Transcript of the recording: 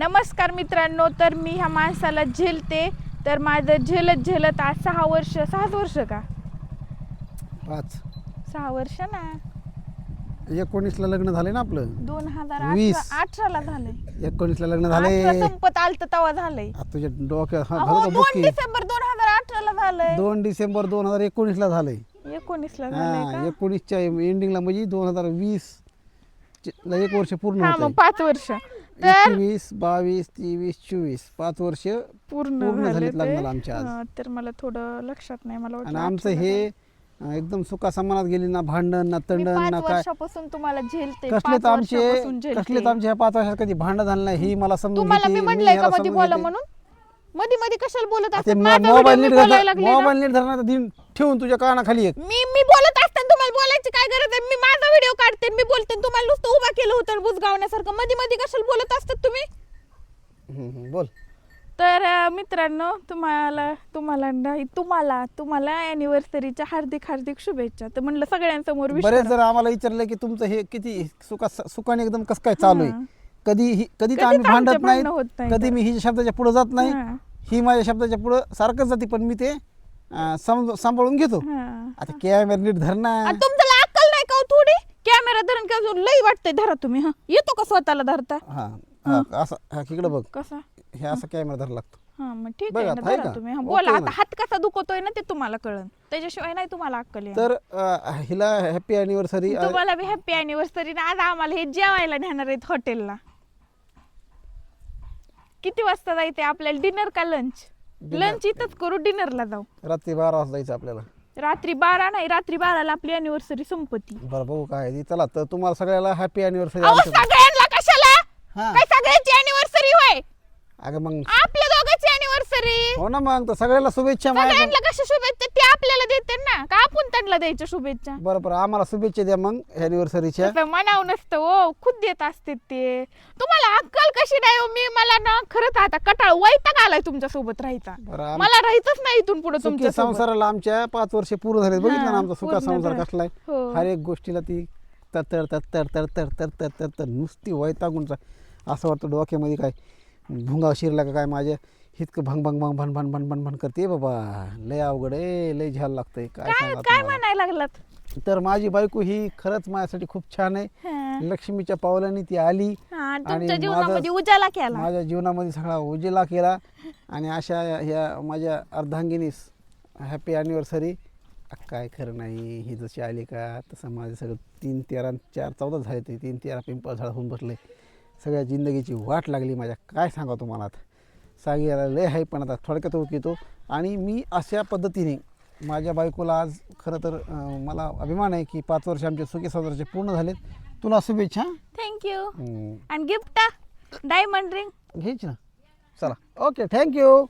नमस्कार मित्रांनो तर मी ह्या माणसाला झेलते. तर माझं झेलत झेलत आज सहा वर्ष सहाच वर्ष का? पाच. सहा वर्ष ना? एकोणीसला लग्न झाले ना आपलं? दोन हजार वीस. अठरा अठराला झालंय एकोणीसला लग्न अठरा झाले संपत आलत तेव्हा झालंय तुझ्या डोक्यात हा, अहो, झालं का दोन बुक्की डिसेंबर दोन हजार अठराला झालंय दोन डिसेंबर दोन हजार एकोणीसला झालंय एकोणीसला झालंय हा का? एकोणीसच्या एंडिंगला म्हणजे दोन हजार वीस ला एक वर्ष पूर्ण हा होत मग पाच वर्ष. तर एकवीस बावीस तेवीस चोवीस पाच वर्ष पूर्ण पूर्ण झाले झालेत ते. लग्नाला आमच्या आज. तर मला थोडं लक्षात नाही मला आणि वाटलं आमचं हे. अं, एकदम सुखा समानात गेली ना भांडण ना मी तंडण पाच ना काय वर्षापासून तुम्हाला झेलते कसले पाच तर आमचे वर्षापासून कसले झेलते. तर आमचे ह्या पाच वर्षात कधी भांडण झालं नाही ही मला समजून तुम्हाला घेते, मी मी म्हणलंय का मध्ये समजून बोला घेते. म्हणून मध्ये मध्ये कशाला बोलत ते असतात मोबाईल व्हिडिओ नीट मी बोलायला धर- लागले ना. मोबाईल नीट धरणार दिन ठेवून तुझ्या कानाखाली एक मी मी बोलत असताना तुम्हाला बोलायची काय गरज आहे मी माझा व्हिडिओ काढते मी बोलते आणि तुम्हाला नुसतं उभा केलं होतं बुजगावण्यासारखं मध्ये मध्ये कशाला बोलत असतात तुम्ही हम्म, हम्म, बोल तर अं, मित्रांनो तुम्हाला तुम्हाला नाही तुम्हाला तुम्हाला अॅनिव्हर्सरीच्या हार्दिक हार्दिक शुभेच्छा तर म्हणलं सगळ्यांसमोर बरेच करा. जर आम्हाला विचारलं की तुमचं हे किती सुखा सुखाने एकदम कसं काय चालू हा. आहे कधी ही- कधी तर कधीच आम्ही आमचे भांडत भांडणं होत नाही कधी. मी हिच्या शब्दाच्या पुढे जात नाही हा. ही माझ्या शब्दाच्या पुढे सारखंच जाते पण मी ते अं, समज- सांभाळून घेतो. आता कॅमेरा नीट धरणार आणि तुमच्याला अक्कल नाही का हो थोडी? कॅमेरा धरून काय लई वाटतंय धरा तुम्ही हा? येतो का स्वतःला धरता? हा हा असं हा इकडे बघ. कसा? हे असं कॅमेरा धरायला लागतो. हा मग ठीक बघा, आहे ना आहे धरा का? तुम्ही हा, ओके बोला ना. आता हात कसा दुखतोय ना ते तुम्हाला कळन. त्याच्याशिवाय नाही तुम्हाला अक्कल येणार. तर अं, हिला हॅपी अॅनिव्हर्सरी तुम्हाला बी हॅपी अॅनिव्हर्सरी आज आम्हाला हे जेवायला नेणार आहेत हॉटेलला किती वाजता जायचंय आपल्याला? डिनर का लंच लंच इथंच करू डिनरला जाऊ. रात्री बारा वाजता जायचं आपल्याला. रात्री बारा नाही रात्री बाराला आपली अॅनिव्हर्सरी संपती. बरं बघू काय आहे ती. चला तर तुम्हाला सगळ्याला हॅपी अॅनिव्हर्सरी अहो सगळ्यांना कशाला? हा. काय सगळ्याची अॅनिव्हर्सरी होय? अगं मग ना मग सगळ्याला शुभेच्छा माझ्या. कशा शुभेच्छा? ते आपल्याला देते ना. का आपण त्यांना द्यायच्या शुभेच्छा? बरोबर आम्हाला शुभेच्छा द्या मग अनिव्हर्सरीच्या मनाव नसतं हो. खुद देत असते ते. तुम्हाला अक्कल कशी नाही हो? मी मला ना खरंच आता कटाळ वैताग आलाय तुमच्यासोबत राहायचा मला राहायचंच नाही इथून पुढे तुमच्या संसाराला आमच्या पाच वर्ष पूर्ण झाले बघितलं आमचा सुखा संसार कसलाय? हो. हर एक गोष्टीला ती तर तर तर तर तर तर तर नुसती वैतागून असं वाटतं डोक्यामध्ये काय भुंगा शिरला का काय माझ्या? इतकं भंग भंग भंग भन भन भन भन भन करते बाबा. लय अवघड आहे लय झ्याल लागतंय. काय काय सांगा काय तुम्हाला. म्हणायला लागलात? तर माझी बायको ही खरंच माझ्यासाठी खूप छान आहे. लक्ष्मीच्या पावलाने ती आली हा, आणि तुमच्या माझं- जीवनामध्ये उजाला केला. माझ्या जीवनामध्ये सगळा उजेला केला. आणि अशा ह्या माझ्या अर्धांगिनीस हॅपी ॲनिव्हर्सरी काय खरं नाही ही जशी आली का तसं माझं सगळं तीन तेरा आणि चार चौदा झाले ते तीन तेरा पिंपळ झाड होऊन बसले. सगळ्या जिंदगीची वाट लागली माझ्या. काय सांगा तुम्हाला आता? सांगायला लय आहे पण आता थोडक्यात येतो. आणि मी अशा पद्धतीने माझ्या बायकोला आज खरं तर मला अभिमान आहे की पाच वर्ष आमचे सुखी साजराचे पूर्ण झालेत. तुला शुभेच्छा. थँक्यू. आणि गिफ्ट डायमंड रिंग घ्यायची ना? चला. Okay thank you